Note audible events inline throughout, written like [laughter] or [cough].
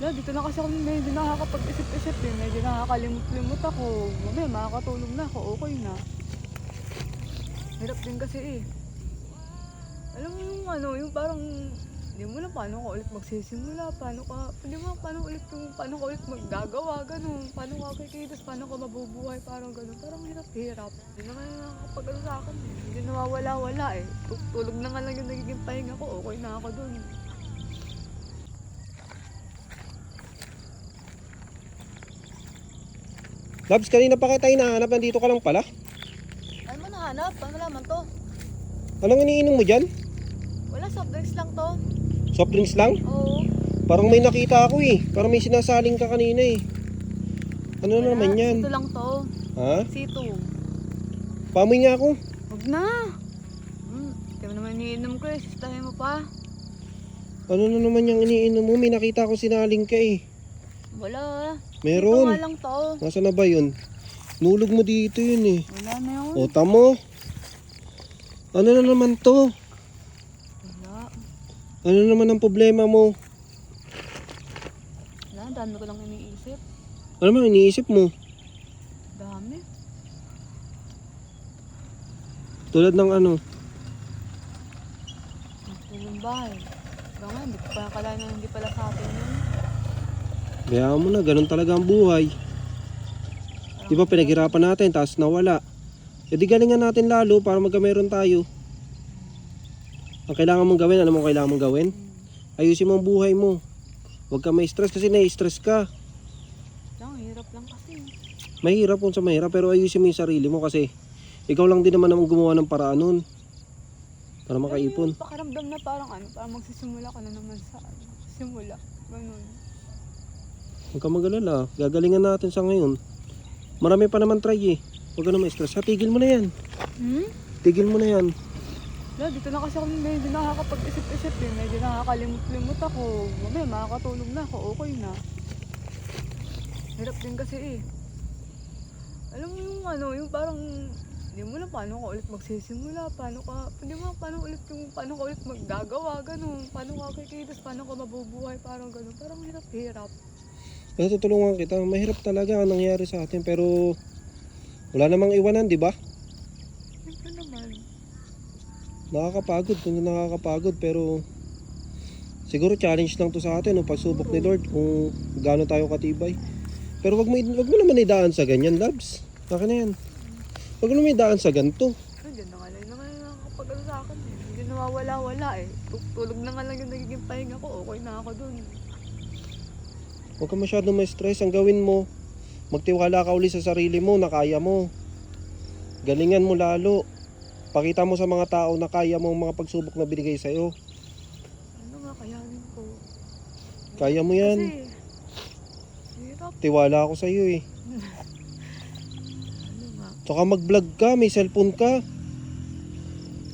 Wala, dito na kasi ako medyo nakakapag-isip-isip eh. Medyo nakakalimot-limot ako. Mamaya makakatulog na ako, okay na. Hirap din kasi eh. Alam mo yung ano, yung parang hindi mo na paano ka ulit magsisimula, paano ka, hindi mo paano ulit yung, paano ka ulit maggagawa, ganun, paano ka kikilos, paano ka mabubuhay, parang ganun, parang hirap-hirap. Hindi naman nakakapag ano sa akin eh, hindi nawawala-wala eh. Tu- Tulog na nga lang yung nagiging pahinga ko, okay na ako dun. Labs, kanina pa kita hinahanap, nandito ka lang pala. Ano mo nahanap? Ano naman to? Anong iniinom mo dyan? Wala, soft drinks lang to. Soft drinks lang? Oo. Parang may nakita ako eh. Parang may sinasaling ka kanina eh. Ano Wala, naman yan? Ito lang to. Ha? C2. Pamoy nga ako. Huwag na. Hmm, ikaw naman iniinom ko eh. Sistahin mo pa. Ano na naman yung iniinom mo? May nakita ko sinaling ka eh. Wala. Ito nga Meron. lang to. Nasaan na ba yun? Nulog mo dito yun eh. Wala na yun. O, tamo. Ano na naman to? Wala. Ano naman ang problema mo? Wala, dami ko lang iniisip. Ano naman iniisip mo? Dami. Tulad ng ano? Ang bahay. Nga, hindi ko pa akala na hindi pala sa atin yun. Kaya mo na, ganun talaga ang buhay. Di ba pinaghirapan natin, tapos nawala. E di galingan natin lalo para magkameron tayo. Ang kailangan mong gawin, ano mo kailangan mong gawin? Ayusin mo ang buhay mo. Huwag ka may stress kasi na-stress ka. Lang, hirap lang kasi. Mahirap kung sa mahirap pero ayusin mo yung sarili mo kasi ikaw lang din naman ang gumawa ng paraan nun. Para makaipon. Yung Pakaramdam na parang ano, parang magsisimula ka na naman sa ano, simula. Ganun. Huwag ka magalala. Gagalingan natin sa ngayon. Marami pa naman try eh. Huwag ka na ma-stress. Ha, tigil mo na yan. Hmm? Tigil mo na yan. Wala, dito na kasi ako medyo nakakapag-isip-isip eh. Medyo nakakalimot-limot ako. Mamaya makakatulog na ako, okay na. Hirap din kasi eh. Alam mo yung ano, yung parang hindi mo na paano ka ulit magsisimula, paano ka, hindi mo na paano ulit yung, paano ka ulit maggagawa, ganun, paano ka kikilos, paano ka mabubuhay, parang ganun, parang hirap-hirap. Kaya tutulungan kita. Mahirap talaga ang nangyari sa atin pero wala namang iwanan, di ba? Siyempre naman, Nakakapagod kung nakakapagod pero siguro challenge lang to sa atin, no? pagsubok ni Lord kung gaano tayo katibay. Pero wag mo, wag mo naman idaan sa ganyan, loves. Akin na yan. Wag mo naman idaan sa ganito. Nandiyan na nga lang naman yung nakakapag sa akin eh. Hindi nawawala-wala eh. Tu- Tulog na nga lang yung nagiging pahinga ko, okay na ako dun. Huwag ka masyadong ma-stress. Ang gawin mo, magtiwala ka uli sa sarili mo na kaya mo. Galingan mo lalo. Pakita mo sa mga tao na kaya mo ang mga pagsubok na binigay sa'yo. Ano nga kayanin ko? Kaya mo yan. Kasi, hirap. Tiwala ako sa'yo eh. Ano nga? Tsaka mag-vlog ka, may cellphone ka.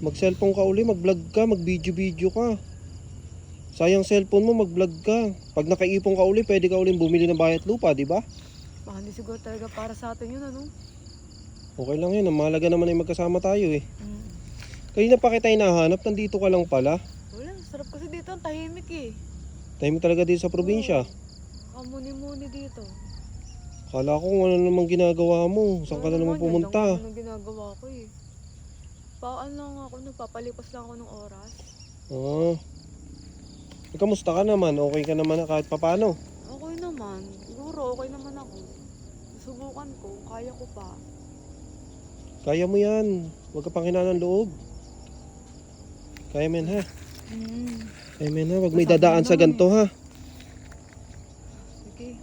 Mag-cellphone ka uli, mag-vlog ka, mag-video-video ka. Sayang cellphone mo, mag-vlog ka. Pag nakaipon ka uli, pwede ka uli bumili ng bahay at lupa, di ba? Baka hindi siguro talaga para sa atin yun, ano? Okay lang yun, ang mahalaga naman ay magkasama tayo eh. Mm. Kanina pa kita hinahanap, nandito ka lang pala. Wala, sarap kasi dito, ang tahimik eh. Tahimik talaga dito sa probinsya. Kamuni-muni dito. Kala ko kung ano namang ginagawa mo. Saan ka na naman pumunta? Ano ginagawa ko eh. Paan lang ako, nagpapalipas lang ako ng oras. Ah. Eh, Kamusta ka naman? Okay ka naman na kahit papano? Okay naman. Siguro okay naman ako. Subukan ko, kaya ko pa. Kaya mo yan. Huwag ka pang ng loob. Kaya men ha. Mm. Kaya men ha. Huwag may dadaan sa ganito ha. Sige.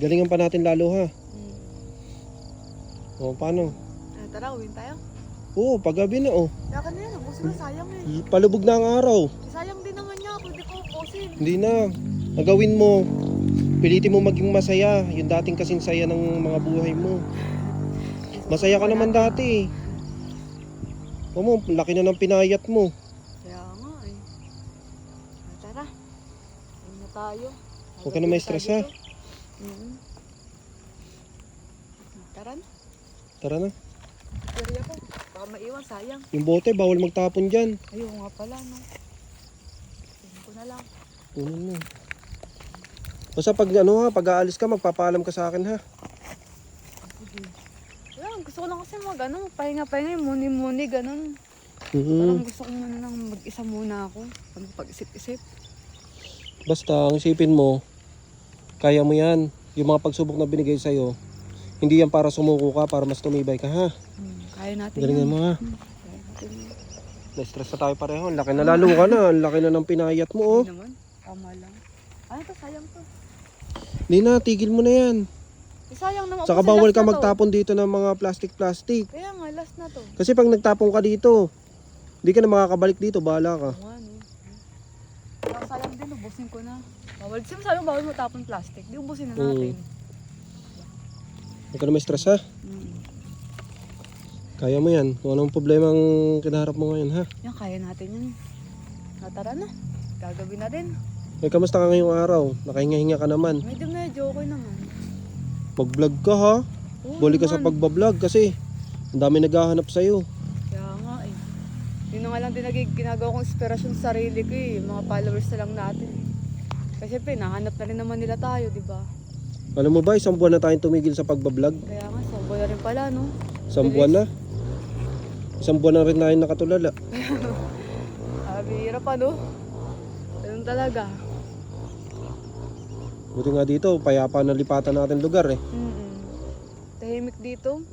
Galingan pa natin lalo ha. Mm. O paano? Ah, tara, uwin tayo. Oo, paggabi na oh. Saka na yan, sayang eh. Palubog na ang araw. Sayang din naman niya, pwede ko ubusin. Hindi na. Ang gawin mo, pilitin mo maging masaya. Yung dating kasing saya ng mga buhay mo. Masaya ka naman dati. O mo, laki na ng pinayat mo. Kaya nga eh. Ah, tara, uwin na tayo. Huwag ka na may stress, ha? Mm. Tara na, Tara na. Serya ko. Baka maiwan, sayang. Yung bote, bawal magtapon dyan. Ayoko nga pala, no. Tingin ko na lang. Kunin mo. Basta pag ano ha, pag aalis ka, magpapaalam ka sa akin ha. Wala, gusto ko lang kasi mag ano, pahinga-pahinga, muni-muni, ganun. Mhm. Parang gusto ko muna nang mag-isa muna ako. Pag pag-isip-isip. Basta ang isipin mo, kaya mo yan. Yung mga pagsubok na binigay sa'yo, hindi yan para sumuko ka, para mas tumibay ka ha. Hmm, kaya natin Galingan yun. mo ha. Hmm, kaya natin yun. Na-stress na tayo pareho. Ang Laki na lalo ka na. Ang laki na ng pinayat mo oh. Hindi naman, tama lang. Ano to, sayang to. Hindi na, tigil mo na yan. Eh, sayang naman. Saka kasi bawal last ka na to. magtapon dito ng mga plastic-plastic. Kaya nga, last na to. Kasi pag nagtapon ka dito, hindi ka na makakabalik dito, bahala ka. Oo nga, no. Saka sayang din, ubusin ko na. Bawal. Sino sabi mo, bawal mo tapon plastic. Di ubusin na Hmm. natin. Huwag ka na may stress ha. Hmm. Kaya mo yan. Kung anong problema ang kinaharap mo ngayon ha. Yan, kaya natin yan. Ah, tara na. Gagawin na din. Eh, kamusta ka ngayong araw? Nakahinga-hinga ka naman. Medyo medyo okay naman. Mag-vlog ka ha. Oo Buli ka sa naman. pagbablog kasi ang dami naghahanap sa'yo. Kaya nga eh. Yun na nga lang din naging ginagawa kong inspirasyon sa sarili ko eh. Mga followers na lang natin eh. Kasi pa, nahanap na rin naman nila tayo, di ba? Alam mo ba, isang buwan na tayong tumigil sa pagbablog? Kaya nga, sambo na rin pala, no? Isang buwan na. Isang buwan na rin tayo nakatulala. [laughs] Ah, bihira pa, no? Ganun talaga. Buti nga dito, payapa na lipatan natin lugar eh. Mm-mm. Tahimik dito.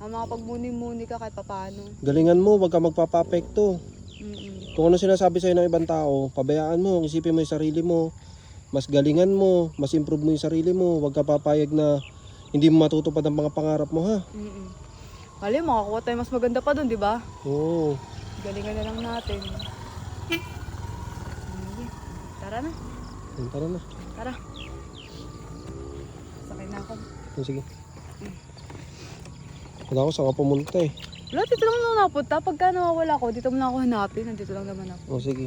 Ang mga pagmuni-muni ka kahit papaano. Galingan mo, wag ka magpapapekto. Mm-mm. Kung ano sinasabi sa'yo ng ibang tao, pabayaan mo, isipin mo yung sarili mo. Mas galingan mo, mas improve mo yung sarili mo. Huwag ka papayag na hindi mo matutupad ang mga pangarap mo ha. Mm-mm. Kali, makakuha tayo mas maganda pa dun, di ba? Oo. Galingan na lang natin. Tara na. Yun, Tara na. Tara. Sakay na ako. Yun, Sige. Wala ako saan ka pumunta eh. Wala, dito lang naman napunta. Pagka nawawala ako, dito mo na ako hanapin. Nandito lang naman ako. O sige.